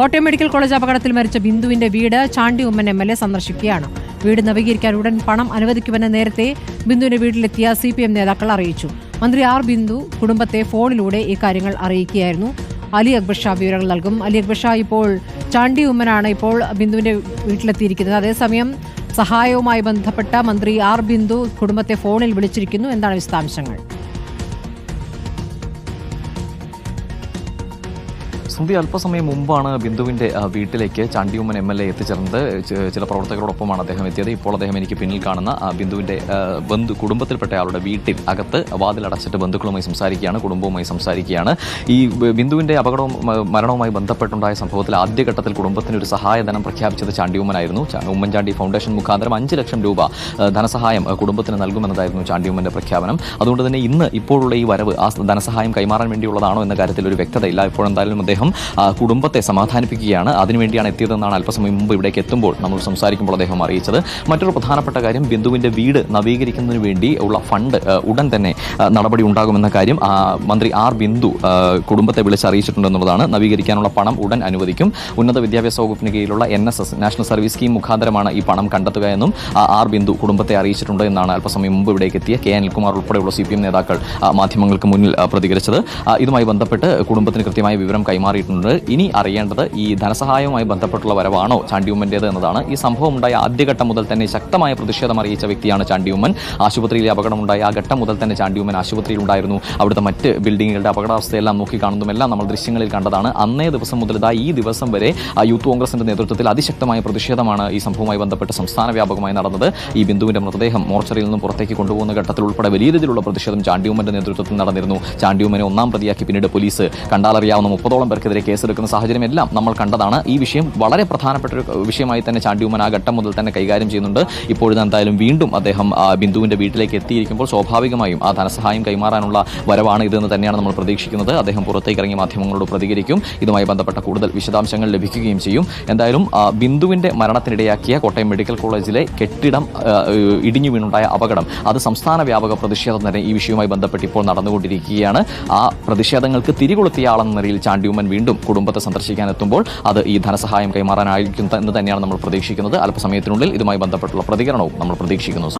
Kottayam medical college അപകടത്തിൽ മരിച്ച ബിന്ദുവിന്റെ വീട് Chandy Oommen M L A സന്ദർശിക്കുകയാണ്. വീട് നവീകരിക്കാൻ ഉടൻ പണം അനുവദിക്കുമെന്ന് നേരത്തെ ബിന്ദുവിന്റെ വീട്ടിലെത്തിയ സി പി എം നേതാക്കൾ അറിയിച്ചു. മന്ത്രി ആർ ബിന്ദു കുടുംബത്തെ ഫോണിലൂടെ ഇക്കാര്യങ്ങൾ അറിയിക്കുകയായിരുന്നു. അലി അക്ബർ ഷാ വിവരങ്ങൾ നൽകും. അലി അക്ബർ ഷാ ഇപ്പോൾ ചാണ്ടി ഉമ്മനാണ് ഇപ്പോൾ ബിന്ദുവിന്റെ വീട്ടിലെത്തിയിരിക്കുന്നത്. അതേസമയം സഹായവുമായി ബന്ധപ്പെട്ട മന്ത്രി ആർ ബിന്ദു കുടുംബത്തെ ഫോണിൽ വിളിച്ചിരിക്കുന്നു. എന്താണ് വിശദാംശങ്ങൾ? സുന്ദി അല്പസമയം മുമ്പാണ് ബിന്ദുവിന്റെ വീട്ടിലേക്ക് ചാണ്ടിയുമ്മൻ എം എൽ എ എത്തിച്ചേർന്നത്. ചില പ്രവർത്തകരോടൊപ്പമാണ് അദ്ദേഹം എത്തിയത്. ഇപ്പോൾ അദ്ദേഹം എനിക്ക് പിന്നിൽ കാണുന്ന ബിന്ദുവിന്റെ ബന്ധു കുടുംബത്തിൽപ്പെട്ട ആളുടെ വീട്ടിൽ അകത്ത് വാതിലടച്ചിട്ട് ബന്ധുക്കളുമായി സംസാരിക്കുകയാണ് കുടുംബവുമായി സംസാരിക്കുകയാണ്. ഈ ബിന്ദുവിന്റെ അപകടവും മരണവുമായി ബന്ധപ്പെട്ടുണ്ടായ സംഭവത്തിൽ ആദ്യഘട്ടത്തിൽ കുടുംബത്തിന് ഒരു സഹായധനം പ്രഖ്യാപിച്ചത് ചാണ്ടിയുമ്മനായിരുന്നു. ഉമ്മൻചാണ്ടി ഫൗണ്ടേഷൻ മുഖാന്തരം അഞ്ച് ലക്ഷം രൂപ ധനസഹായം കുടുംബത്തിന് നൽകുമെന്നതായിരുന്നു ചാണ്ടിയുമ്മന്റെ പ്രഖ്യാപനം. അതുകൊണ്ട് തന്നെ ഇന്ന് ഇപ്പോഴുള്ള ഈ വരവ് ആ ധനസഹായം കൈമാറാൻ വേണ്ടിയുള്ളതാണോ എന്ന കാര്യത്തിൽ ഒരു വ്യക്തതയില്ല. ഇപ്പോഴെന്തായാലും അദ്ദേഹം ആ, കുടുംബത്തെ സമാധാനിപ്പിക്കുകയാണ്. അതിനുവേണ്ടിയാണ് എത്തിയതെന്നാണ് അല്പസമയം മുമ്പ് ഇവിടേക്ക് എത്തുമ്പോൾ നമ്മൾ സംസാരിക്കുമ്പോൾ അദ്ദേഹം അറിയിച്ചത്. മറ്റൊരു പ്രധാനപ്പെട്ട കാര്യം ബിന്ദുവിന്റെ വീട് നവീകരിക്കുന്നതിന് വേണ്ടി ഉള്ള ഫണ്ട് ഉടൻ തന്നെ നടപടി ഉണ്ടാകുമെന്ന കാര്യം മന്ത്രി ആർ ബിന്ദു കുടുംബത്തെ വിളിച്ച് അറിയിച്ചിട്ടുണ്ടെന്നുള്ളതാണ് നവീകരിക്കാനുള്ള പണം ഉടൻ അനുവദിക്കും. ഉന്നത വിദ്യാഭ്യാസ വകുപ്പിന് കീഴിലുള്ള N S S national service scheme മുഖാന്തരമാണ് ഈ പണം കണ്ടെത്തുക എന്നും ആർ ബിന്ദു കുടുംബത്തെ അറിയിച്ചിട്ടുണ്ട് എന്നാണ് അല്പസമയം മുമ്പ് ഇവിടേക്ക് എത്തിയ കെ അനിൽകുമാർ ഉൾപ്പെടെയുള്ള സി പി എം നേതാക്കൾ മാധ്യമങ്ങൾക്ക് മുന്നിൽ പ്രതികരിച്ചത്. ഇതുമായി ബന്ധപ്പെട്ട് കുടുംബത്തിന് കൃത്യമായ വിവരം കൈമാറിയിട്ടുണ്ട് ഇനി അറിയേണ്ടത് ഈ ധനസഹായവുമായി ബന്ധപ്പെട്ടുള്ള വരവാണോ ചാണ്ടിയുമ്മന്റേത് എന്നതാണ്. ഈ സംഭവം ഉണ്ടായ ആദ്യഘട്ടം മുതൽ തന്നെ ശക്തമായ പ്രതിഷേധം അറിയിച്ച വ്യക്തിയാണ് ചാണ്ടിയുമ്മൻ. ആശുപത്രിയിലെ അപകടമുണ്ടായ ആ ഘട്ടം മുതൽ തന്നെ ചാണ്ടിയുമ്മൻ ആശുപത്രിയിൽ ഉണ്ടായിരുന്നു അവിടുത്തെ മറ്റ് ബിൽഡിങ്ങുകളുടെ അപകടാവസ്ഥയെല്ലാം നോക്കിക്കാണുന്നതുമെല്ലാം നമ്മൾ ദൃശ്യങ്ങളിൽ കണ്ടതാണ്. അന്നേ ദിവസം മുതൽ ഇതാ ഈ ദിവസം വരെ യൂത്ത് കോൺഗ്രസിന്റെ നേതൃത്വത്തിൽ അതിശക്തമായ പ്രതിഷേധമാണ് ഈ സംഭവവുമായി ബന്ധപ്പെട്ട് സംസ്ഥാന വ്യാപകമായി നടന്നത്. ഈ ബിന്ദുവിന്റെ മൃതദേഹം മോർച്ചറിയിൽ നിന്നും പുറത്തേക്ക് കൊണ്ടുപോകുന്ന ഘട്ടത്തിൽ ഉൾപ്പെടെ വലിയ രീതിയിലുള്ള പ്രതിഷേധം ചാണ്ടിയുമ്മന്റെ നേതൃത്വത്തിൽ നടന്നിരുന്നു. ചാണ്ടിയുമ്മനെ ഒന്നാം പ്രതിയാക്കി പിന്നീട് പോലീസ്. കണ്ടാലറിയാവുന്ന മുപ്പതോളം പേർക്കെതിരെ കേസെടുക്കുന്ന സാഹചര്യം എല്ലാം നമ്മൾ കണ്ടതാണ്. ഈ വിഷയം വളരെ പ്രധാനപ്പെട്ട ഒരു വിഷയമായി തന്നെ ചാണ്ടിയുമൻ ആ ഘട്ടം മുതൽ തന്നെ കൈകാര്യം ചെയ്യുന്നുണ്ട്. ഇപ്പോഴും എന്തായാലും വീണ്ടും അദ്ദേഹം ബിന്ദുവിന്റെ വീട്ടിലേക്ക് എത്തിയിരിക്കുമ്പോൾ സ്വാഭാവികമായും ആ ധനസഹായം കൈമാറാനുള്ള വരവാണ് ഇതെന്ന് തന്നെയാണ് നമ്മൾ പ്രതീക്ഷിക്കുന്നത്. അദ്ദേഹം പുറത്തേക്ക് ഇറങ്ങി മാധ്യമങ്ങളോട് പ്രതികരിക്കും. ഇതുമായി ബന്ധപ്പെട്ട കൂടുതൽ വിശദാംശങ്ങൾ ലഭിക്കുകയും ചെയ്യും. എന്തായാലും ബിന്ദുവിന്റെ മരണത്തിനിടയാക്കിയ കോട്ടയം മെഡിക്കൽ കോളേജിലെ കെട്ടിടം ഇടിഞ്ഞു വീണുണ്ടായ അപകടം അത് സംസ്ഥാന വ്യാപക പ്രതിഷേധം തന്നെ ഈ വിഷയവുമായി ബന്ധപ്പെട്ട് ഇപ്പോൾ നടന്നുകൊണ്ടിരിക്കുകയാണ്. ആ പ്രതിഷേധങ്ങൾക്ക് തിരികൊളുത്തിയ ആളെന്ന നിലയിൽ ചാണ്ടിയുമ്മൻ വീണ്ടും കുടുംബത്തെ സന്ദർശിക്കാനെത്തുമ്പോൾ അത് ഈ ധനസഹായം കൈമാറാനായിരിക്കും എന്ന് തന്നെയാണ് നമ്മൾ പ്രതീക്ഷിക്കുന്നത്. അല്പസമയത്തിനുള്ളിൽ ഇതുമായി ബന്ധപ്പെട്ടുള്ള പ്രതികരണവും നമ്മൾ പ്രതീക്ഷിക്കുന്നു